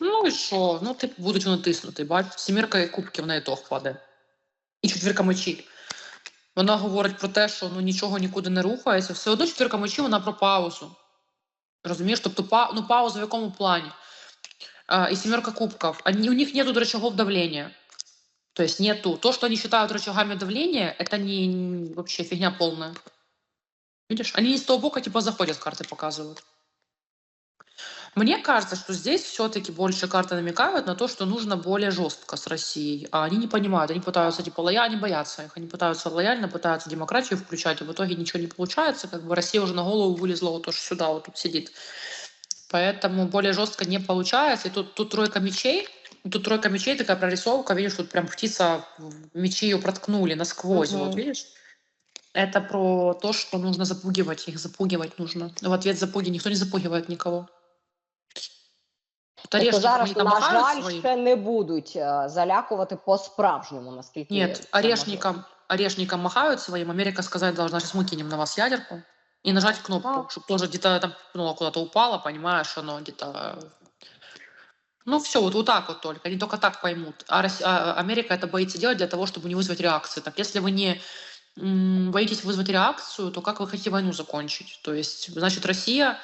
Ну і що? Ну, типу, будуть вони тиснути. Бач, сімірка кубків на ітог впаде. І четвірка мечів. Вона говорить про те, що ну нічого нікуди не рухається. Все одно четвірка мечів, вона про паузу. Розумієш? Тобто, па, ну, пауза в якому плані? А, и семерка кубков. Они, у них нету рычагов давления. То есть нету. То, что они считают рычагами давления, это не, не- вообще фигня полная. Видишь? Они не с того бока типа заходят, карты показывают. Мне кажется, что здесь все-таки больше карты намекают на то, что нужно более жестко с Россией. А они не понимают, они пытаются типа лояльно, они боятся их, они пытаются лояльно, пытаются демократию включать, и в итоге ничего не получается. Как бы Россия уже на голову вылезла вот тоже сюда, вот тут сидит. Поэтому более жестко не получается. И тут, тут тройка мечей. Тут тройка мечей, такая прорисовка, видишь, тут прям птица, мечи ее проткнули насквозь, Мгм. вот видишь? Это про то, что нужно запугивать их, запугивать нужно. В ответ запуги никто не запугивает никого. Тобто зараз, на жаль, своим. ще не будуть залякувати по-справжньому, наскільки можливо. орешникам, орешникам махают своим. Америка сказать должна, сейчас мы кинем на вас ядерку. И нажать кнопку, Да. чтобы тоже где-то там ну, куда-то упало, понимаешь, оно где-то... Ну все, вот, вот так вот только. Они только так поймут. А, Рос- а Америка это боится делать для того, чтобы не вызвать реакции. Так, если вы не м, боитесь вызвать реакцию, то как вы хотите войну закончить? То есть, значит, Россия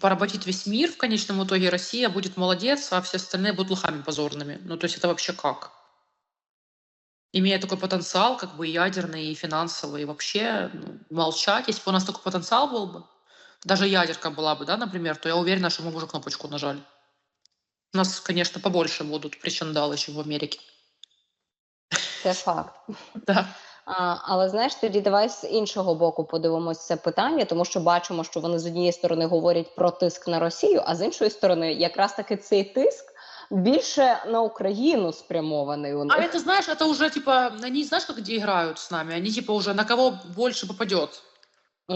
поработит весь мир, в конечном итоге Россия будет молодец, а все остальные будут лохами позорными. Ну, то есть это вообще как? Имея такой потенциал, как бы ядерный, и финансовый, вообще ну, молчать, если бы у нас такой потенциал был бы, даже ядерка была бы, да, например, то я уверена, что мы бы уже кнопочку нажали. У нас, конечно, побольше будут причиндалы, чем в Америке. Це факт. Да. А, але знаєш, тоді давай з іншого боку подивимось це питання, тому що бачимо, що вони з однієї сторони говорять про тиск на Росію, а з іншої сторони, якраз таки цей тиск більше на Україну спрямований у них. А это, знаешь, это уже типа, они знаешь, как где играют с нами? Они типа уже на кого больше попадет.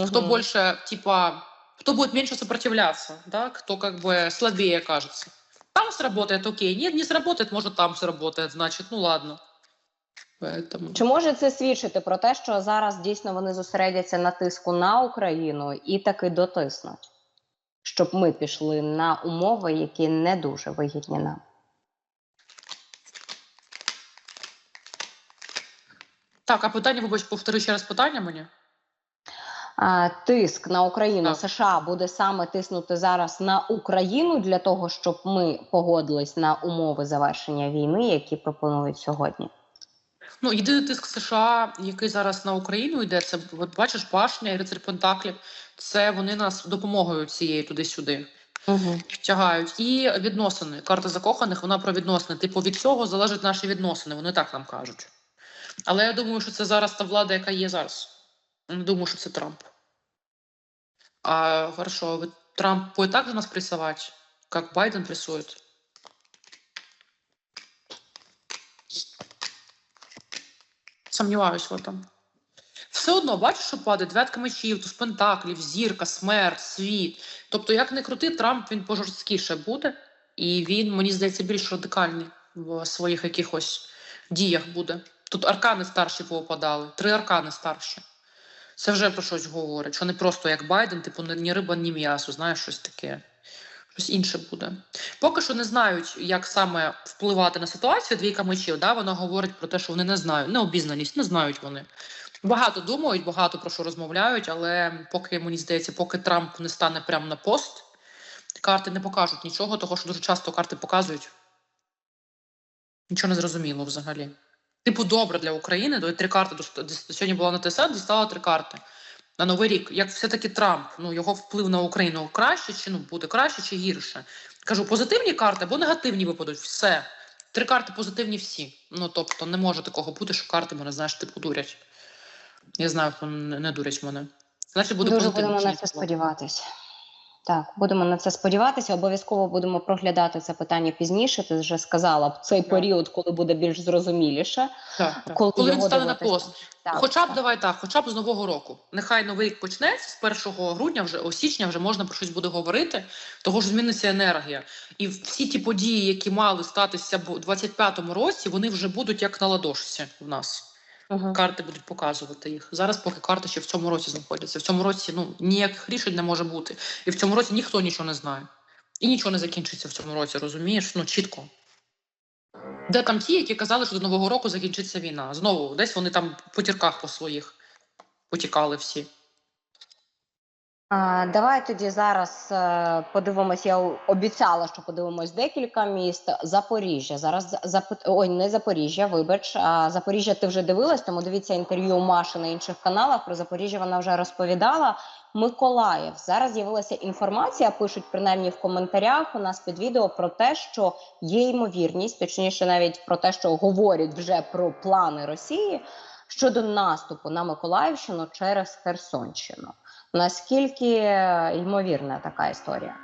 Кто Мгм. больше, типа, кто будет меньше сопротивляться, да, кто как бы слабее кажется. Там сработает, окей. Нет, не сработает, может там сработает, значит, ну ладно. Поэтому... Чи може це свідчити про те, що зараз дійсно вони зосередяться на тиску на Україну і таки дотиснуть, щоб ми пішли на умови, які не дуже вигідні нам? Так, а питання, вибач, повтори ще раз питання мені. А, тиск на Україну Так. США буде саме тиснути зараз на Україну для того, щоб ми погодились на умови завершення війни, які пропонують сьогодні. Ну, єдиний тиск США, який зараз на Україну йде, це от бачиш, башня і рицарь Пентаклів. Це вони нас допомогою цієї туди-сюди. Угу. Тягають. І відносини. Карта закоханих, вона про відносини. Типу, від цього залежать наші відносини. Вони так нам кажуть. Але я думаю, що це зараз та влада, яка є зараз. Не думаю, що це Трамп. А хорошо, Трамп буде так же нас прессовать, як Байден прессує? Сомніваюсь в этом. Все одно, бачиш, що падає дев'ятка мечів, туз пентаклів, зірка, смерть, світ. Тобто, як не крути, Трамп він пожорсткіше буде, і він, мені здається, більш радикальний в своїх якихось діях буде. Тут аркани старші повипадали, три аркани старші. Це вже про щось говорить, що не просто як Байден, типу, ні риба, ні м'ясо, знаєш, щось таке. Щось інше буде. Поки що не знають, як саме впливати на ситуацію. Двійка мечів, да, вона говорить про те, що вони не знають, необізнаність, не знають вони. Багато думають, багато про що розмовляють, але поки мені здається, поки Трамп не стане прямо на пост, карти не покажуть нічого, того що дуже часто карти показують. Нічого не зрозуміло взагалі. Типу, добре для України, три карти до- сьогодні була на ТСН, дістала три карти. На Новий рік, як все-таки Трамп, ну його вплив на Україну краще, чи ну буде краще, чи гірше. Кажу, позитивні карти або негативні випадуть. Все. Три карти позитивні всі. Ну тобто не може такого бути, що карти мене, знаєш, типу дурять. Я знаю, хто не дурять мене. Значить, буде Дуже позитивно. будемо на це сподіватися. Так, будемо на це сподіватися. Обов'язково будемо проглядати це питання пізніше. Ти вже сказала в цей Так. період, коли буде більш зрозуміліше. Так, так. Коли Коли, він стане на пост. Так, хоча б так. давай так, хоча б з нового року. Нехай новий рік почнеться з 1 грудня, вже о січня вже можна про щось буде говорити, того ж зміниться енергія. І всі ті події, які мали статися в 25-му році, вони вже будуть як на ладошці в нас. Мгм. Карти будуть показувати їх. Зараз поки карти ще в цьому році знаходяться. В цьому році ну ніяких рішень не може бути. І в цьому році ніхто нічого не знає. І нічого не закінчиться в цьому році, розумієш? Ну, чітко. Де там ті, які казали, що до Нового року закінчиться війна? Знову, десь вони там по тірках по своїх потікали всі. Давай тоді зараз е, подивимось. Я обіцяла, що подивимось декілька міст. Запоріжжя. Зараз запит... ой, не Запоріжжя, вибач. А Запоріжжя ти вже дивилась, тому дивіться інтерв'ю Маші на інших каналах. Про Запоріжжя вона вже розповідала. Миколаїв зараз з'явилася інформація. Пишуть принаймні в коментарях у нас під відео про те, що є ймовірність, точніше, навіть про те, що говорять вже про плани Росії щодо наступу на Миколаївщину через Херсонщину. Наскільки е, ймовірна така історія?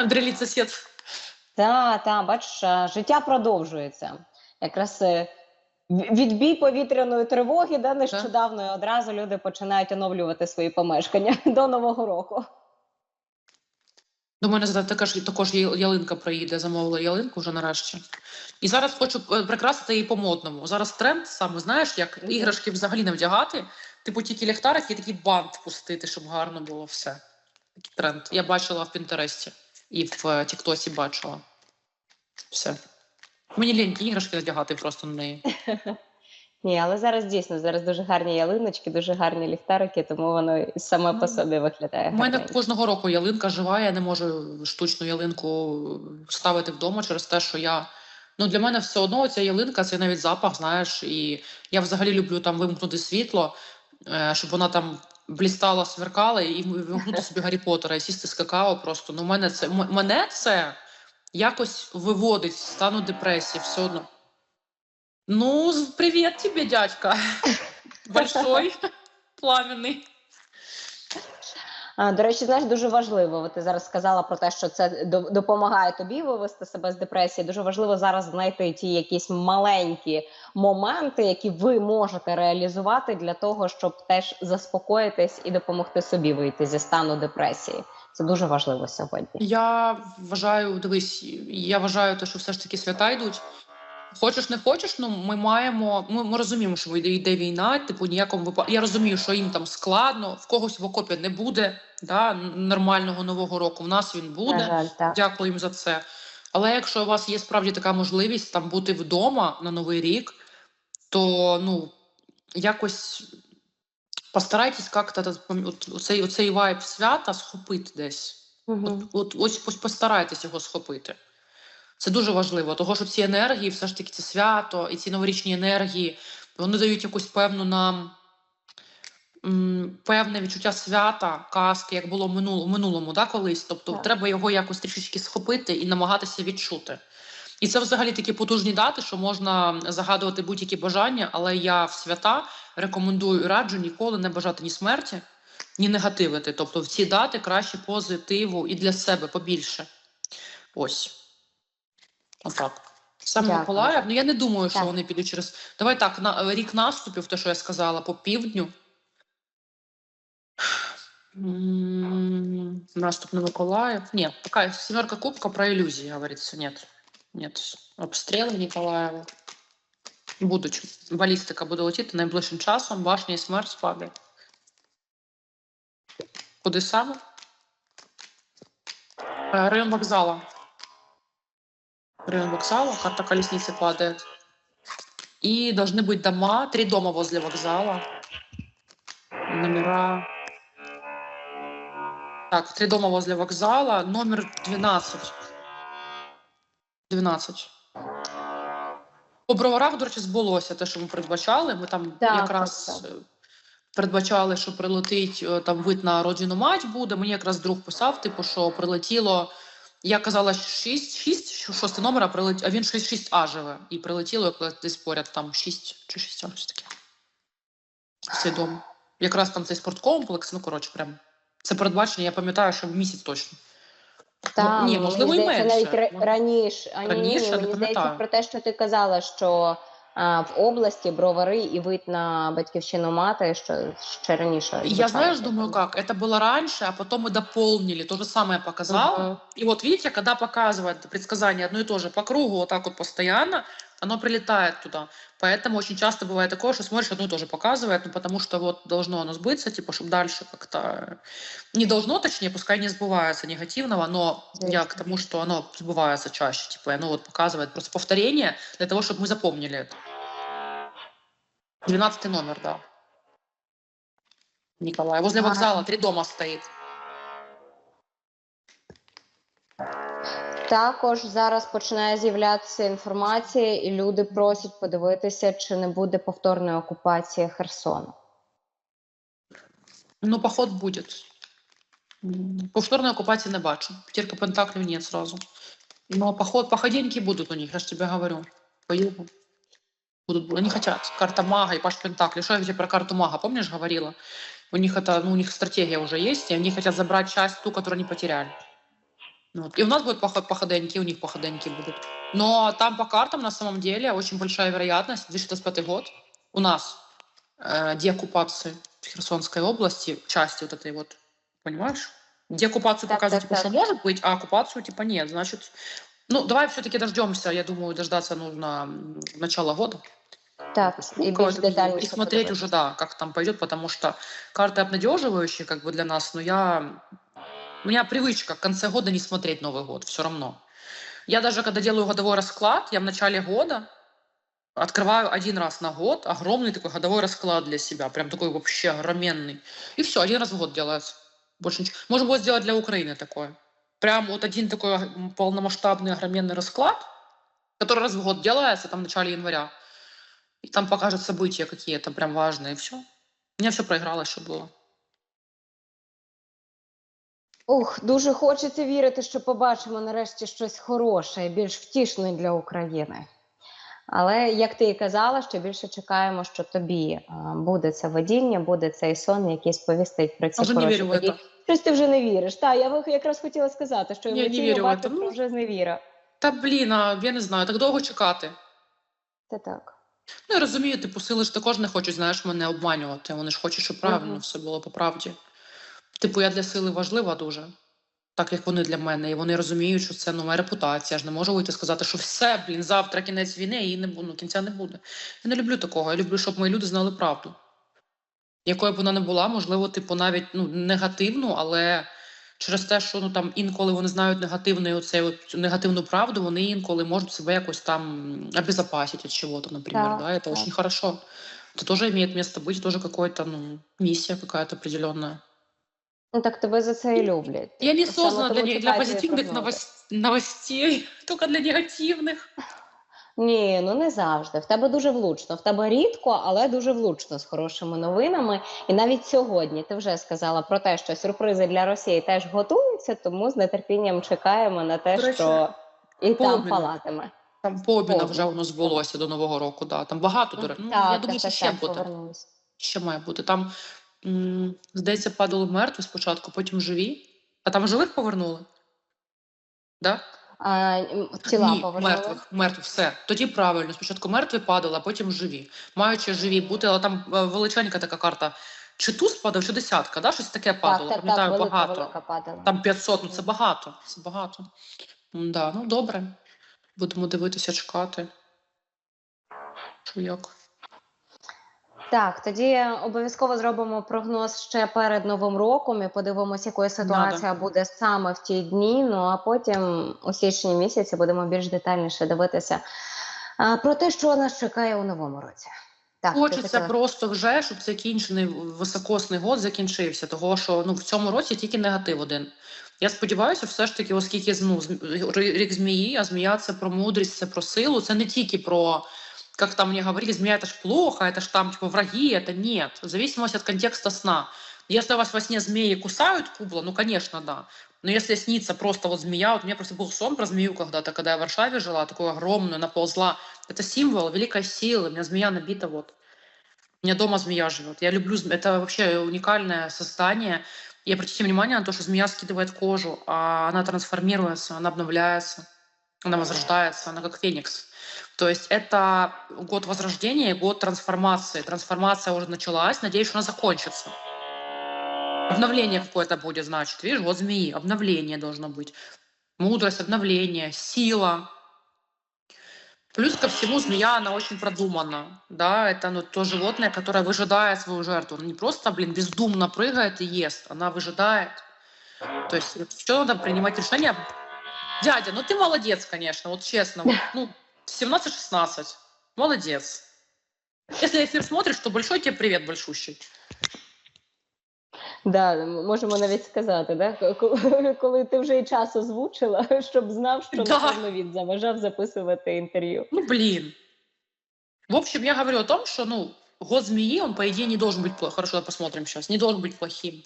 Андрій сосед. Та, та, бачиш, е, життя продовжується. Якраз е, відбій повітряної тривоги, да, нещодавно і одразу люди починають оновлювати свої помешкання до Нового року. До мене зараз також, також ялинка приїде, замовила ялинку вже нарешті. І зараз хочу е, прикрасити її по-модному. Зараз тренд саме, знаєш, як іграшки взагалі не вдягати, типу тільки ліхтарик і такий бант пустити, щоб гарно було все. Такий тренд. Я бачила в Пінтересті і в е, Тіктосі бачила. Все. Мені лінь іграшки надягати просто на неї. Ні, але зараз дійсно зараз дуже гарні ялиночки, дуже гарні ліхтарики, тому воно саме по Ну, собі виглядає. У мене кожного року ялинка жива, я не можу штучну ялинку ставити вдома через те, що я. Ну, для мене все одно ця ялинка це навіть запах, знаєш, і я взагалі люблю там вимкнути світло, е, щоб вона там блістала, сверкала, і вимкнути собі Гаррі Поттера і сісти з какао просто. Ну, мене це мене це якось виводить з стану депресії все одно. Ну, привіт тобі, дядька. Большой, пламенний. До речі, знаєш, дуже важливо. Ти зараз сказала про те, що це допомагає тобі вивести себе з депресії. Дуже важливо зараз знайти ті якісь маленькі моменти, які ви можете реалізувати для того, щоб теж заспокоїтись і допомогти собі вийти зі стану депресії. Це дуже важливо сьогодні. Я вважаю, дивись, я вважаю, те, що все ж таки свята йдуть. Хочеш, не хочеш, ну ми маємо. Ми, ми розуміємо, що йде, йде війна. Типу, ніякому випадку. Я розумію, що їм там складно, в когось в окопі не буде да, нормального нового року. В нас він буде. На жаль, так. Дякую їм за це. Але якщо у вас є справді така можливість там бути вдома на новий рік, то ну якось постарайтесь як-то оцей, оцей вайб свята схопити десь. Мгм. От, от ось постарайтесь його схопити. Це дуже важливо, того що ці енергії, все ж таки, це свято, і ці новорічні енергії, вони дають якусь певну нам м, певне відчуття свята, казки, як було в минулому, в минулому да, колись. Тобто Так. треба його якось трішечки схопити і намагатися відчути. І це взагалі такі потужні дати, що можна загадувати будь-які бажання, але я в свята рекомендую і раджу ніколи не бажати ні смерті, ні негативити. Тобто в ці дати краще позитиву і для себе побільше. Ось. Отак. Саме Дякую. Миколаїв, ну я не думаю, що Так. вони підуть через. Давай так, на рік наступів, те, що я сказала, по півдню. Наступ на Миколаїв. Ні, така семерка кубка про ілюзії, говориться. Нет. Нет. Обстріли Ніколаєва. Будуть. Балістика буде летіти найближчим часом, башня і смерть спаде. Куди саме? Е, Район вокзала Район вокзала, карта колесницы падает. И должны быть дома, три дома возле вокзала. Номера. Так, три дома возле вокзала, номер 12. 12. По броварах, до речі, збулося те, що ми передбачали. Ми там Так, якраз так, так. е, передбачали, що прилетить е, там вид на родину мать буде. Мені якраз друг писав, типу, що прилетіло. я казала 6, 6, що шостий номер, а, прилет... а він 6, 6 А живе. І прилетіло якраз десь поряд там 6 чи 6, щось таке. Цей дом. Якраз там цей спорткомплекс, ну коротше, прям. Це передбачення, я пам'ятаю, що в місяць точно. Та, ні, мені можливо, і менше. навіть раніше. А, ні, ні, Раніше, ні, не мені здається пам'ятаю. про те, що ти казала, що а, в області бровари і вид на батьківщину мати, що ще раніше. Я, звучало знаешь, це думаю, там. как? Это было раньше, а потом мы дополнили. То же самое показал. Мгм. И вот видите, когда показывает предсказание одно и то же по кругу, вот так вот постоянно, оно прилетает туда. Поэтому очень часто бывает такое, что смотришь, одно и то же показывает, ну, потому что вот должно оно сбыться, типа, чтобы дальше как-то... Не должно, точнее, пускай не сбывается негативного, но я к тому, что оно сбывается чаще, типа, и оно вот показывает просто повторение для того, чтобы мы запомнили это. 12 номер, да. Николай. Возле Ага. вокзала три дома стоит. Також зараз починає з'являтися інформація, і люди просять подивитися, чи не буде повторної окупації Херсону. Ну, поход будет. М, Повторної окупації не бачу. П'ятірка пентаклів нет сразу. Но поход, походеньки будут у них, я же тебе говорю. Поеду. Будут, они хотят. Карта мага и паш пентакли. Что я тебе про карту мага, помнишь, говорила? У них это, ну, у них стратегия уже есть, и они хотят забрать часть ту, которую они потеряли. Вот. И у нас будет поход, походеньки, у них походеньки будут. Но там по картам на самом деле очень большая вероятность, 2025 год, у нас э, деоккупации Херсонской области, части вот этой вот, понимаешь? Деоккупацию Так, показывают, так, типа, так. что может быть, а оккупацию типа нет. Значит, ну давай все-таки дождемся. Я думаю, дождаться нужно м, начала года. Так, Ну, і більш кого-то детальніше И смотреть подивитися. уже, да, как там пойдет, потому что карты обнадеживающие как бы для нас, но я... у меня привычка в конце года не смотреть Новый год, все равно. Я даже когда делаю годовой расклад, я в начале года открываю один раз на год огромный такой годовой расклад для себя, прям такой вообще огроменный. И все, один раз в год делается. Больше ничего. Можно будет сделать для Украины такое. Прям вот один такой полномасштабный огроменный расклад, который раз в год делается, там в начале января. И там покажут события какие-то прям важные, и все. У меня все проигралось, что было. Ух, дуже хочеться вірити, що побачимо нарешті щось хороше більш втішне для України. Але як ти і казала, що більше чекаємо, що тобі а, буде це видіння, буде цей сон, який сповістить про ці Уже не хороші вірю події. Щось ти вже не віриш. Так, я якраз хотіла сказати, що Ні, не емоційно вірю в бачу, це. Ну. вже зневіра. Та блін, а я не знаю, так довго чекати. Це так. Ну, я розумію, типу, сили ж також не хочуть, знаєш, мене обманювати. Вони ж хочуть, щоб правильно Мгм. все було по правді. Типу, я для сили важлива дуже, так як вони для мене. І вони розуміють, що це ну, моя репутація. Я ж не можу вийти і сказати, що все, блін, завтра кінець війни і не буде, ну, кінця не буде. Я не люблю такого. Я люблю, щоб мої люди знали правду. Якою б вона не була, можливо, типу, навіть ну, негативну, але через те, що ну там інколи вони знають негативну оцей, от, цю негативну правду, вони інколи можуть себе якось там обезопасить от чего-то, например. Так, да, это так. очень хорошо. Это тоже имеет место быть, тоже какой-то, ну, миссия какая-то определенная. Ну так тебе за це і люблять. Я не создана для, для читаю твої позитивных прогнози. новос- новостей, только для негативных. Ні, ну не завжди. В тебе дуже влучно. В тебе рідко, але дуже влучно з хорошими новинами. І навіть сьогодні ти вже сказала про те, що сюрпризи для Росії теж готуються, тому з нетерпінням чекаємо на те, речі, що і там палатиме. Там побіна Повно. вже воно збулося до Нового року. Да. Там багато, до речі. Ну, я думаю, що ще буде. Ще має бути. Там, здається, падали мертві спочатку, потім живі. А там живих повернули? Да? А, тіла Ні, повернули. мертвих, мертвих, все. Тоді правильно. Спочатку мертві падали, а потім живі. Маючи живі бути, але там е, величенька така карта. Чи туз падав, чи десятка, да? щось таке падало. так, так, Пам'ятаю, велика, багато. велика падала. Там 500, ну це багато. Це багато. Да, ну добре. Будемо дивитися, чекати. Що як? Так, тоді обов'язково зробимо прогноз ще перед новим роком і подивимося, якою ситуація буде саме в ті дні. Ну а потім у січні місяці будемо більш детальніше дивитися а, про те, що нас чекає у новому році. Так, Хочеться просто вже, щоб закінчений високосний год закінчився. Того, що ну, в цьому році тільки негатив один. Я сподіваюся, все ж таки, оскільки ну, рік змії, а змія це про мудрість, це про силу, це не тільки про, як там мені говорили, змія це ж плохо, це ж там типу, враги, це ні. В зависимости от контекста сна. Если у вас во сне змеи кусают кубло, ну, конечно, да. Но если снится просто вот змея, вот у меня просто был сон про змею когда-то, когда я в Варшаве жила, такую огромную, наползла. Это символ великой силы, у меня змея набита вот. У меня дома змея живет. Я люблю зме- Это вообще уникальное создание. И обратите внимание на то, что змея скидывает кожу, а она трансформируется, она обновляется, она возрождается, она как феникс. То есть это год возрождения год трансформации. Трансформация уже началась, надеюсь, она закончится. Обновление какое-то будет, значит. Видишь, вот змеи, обновление должно быть. Мудрость, обновление, сила. Плюс ко всему, змея, она очень продумана. Да, это ну, то животное, которое выжидает свою жертву. Она не просто, блин, бездумно прыгает и ест, она выжидает. То есть все надо принимать решение. Дядя, ну ты молодец, конечно, вот честно. Вот, ну, 17-16. Молодец. Если эфир смотришь, то большой тебе привет, большущий. Да, м- можемо навіть сказати, да? к- коли- коли ти вже і час озвучила, щоб знав, що Да. напевно він заважав записувати інтерв'ю. Ну, блин. В общем, я говорю о том, что, ну, год змеи, он, по идее, не должен быть плохим. Хорошо, посмотрим сейчас. Не должен быть плохим.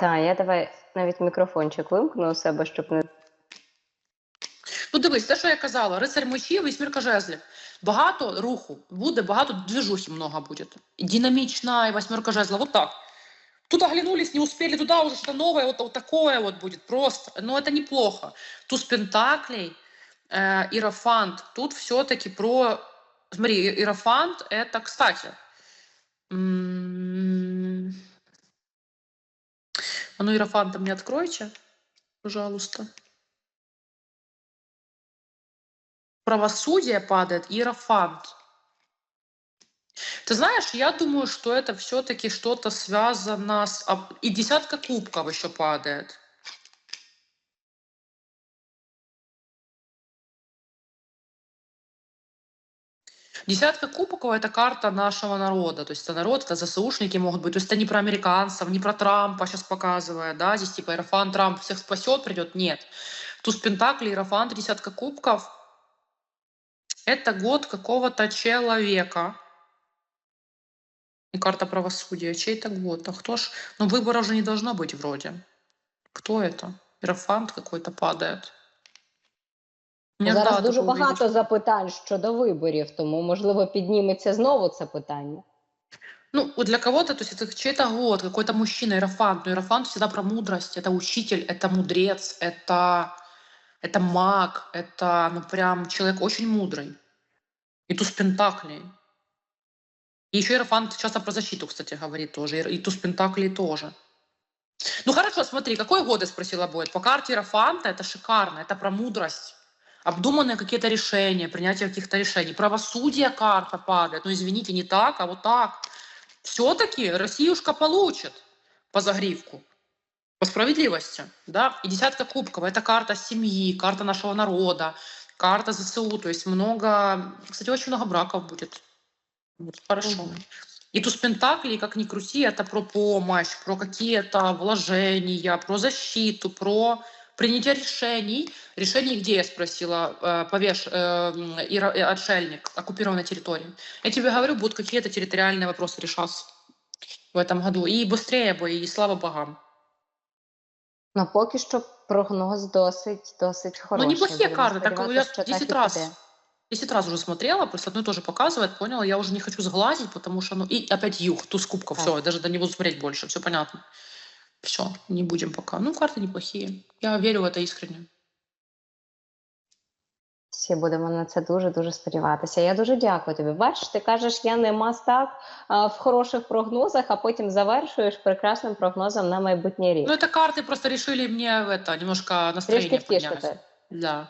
Так, я давай навіть мікрофончик вимкну у себе, щоб не Ну, дивись, те, що я казала, рицарь мечів, вісьмірка жезлів. Багато руху буде, багато движухи много буде. І динамічна, і восьмерка жезлов. Вот так. Тут оглянулись, не успели туда, уже что-то новое, вот, вот такое вот будет просто. Но это неплохо. Туз пентаклей, э, Иерофант. Тут все-таки про... Смотри, И- Иерофант — это, кстати... м, А ну, Иерофанта мне откройте, пожалуйста. Правосудие падает Иерофант. Ты знаешь, я думаю, что это все-таки что-то связано с... И десятка кубков еще падает. Десятка кубков – это карта нашего народа. То есть это народ, это ЗСУшники могут быть. То есть это не про американцев, не про Трампа сейчас показывает, да, здесь типа Иерофант Трамп всех спасет, придет. Нет. Туз Пентакли, Иерофант, десятка кубков – это год какого-то человека. И карта правосудия. Чей это год? А кто ж? Ну, выбора уже не должно быть вроде. Кто это? Иерофант какой-то падает. Мне зараз надо дуже такое увидеть. багато запитань щодо виборів, тому можливо підніметься знову це питання. Ну, вот для кого-то, то есть это чей-то год, какой-то мужчина, Иерофант. Но Иерофант всегда про мудрость. Это учитель, это мудрец, это, это маг, это, ну, прям человек очень мудрый. И туз пентаклей. И еще Иерофант часто про защиту, кстати, говорит тоже. И туз пентаклей тоже. Ну хорошо, смотри, какой год я спросила будет? По карте Иерофанта это шикарно, это про мудрость. Обдуманные какие-то решения, принятие каких-то решений. Правосудие карта падает. Ну, извините, не так, а вот так. Все-таки Россиюшка получит по загривку. По справедливости, да, и десятка кубков, это карта семьи, карта нашего народа, карта ЗСУ, то есть много, кстати, очень много браков будет. Вот, хорошо. Мгм. И туз пентаклей, как ни крути, это про помощь, про какие-то вложения, про защиту, про принятие решений. Решений где, я спросила, э, повеш, э, иро- э, отшельник, оккупированной территории. Я тебе говорю, будут какие-то территориальные вопросы решаться в этом году. И быстрее бы, и слава богам. Ну, поки що прогноз досить, досить Ну, хороший. неплохие Будемо карты. Так я сподіватися, що 10 так і раз, піде. 10 раз уже смотрела, просто одно и то же показывает, поняла, я уже не хочу сглазить, потому что, ну, и опять юг, туз кубков, Так. все, я даже до него смотреть больше, все понятно. Все, не будем пока. Ну, карты неплохие. Я верю в это искренне. Всі будемо на це дуже дуже сподіватися. Я дуже дякую тобі. Бачиш, ти кажеш, я не мастак а, в хороших прогнозах, а потім завершуєш прекрасним прогнозом на майбутній рік. Ну, это карты просто решили мне в это немножко настроение Трішки поднять. втішити. Да.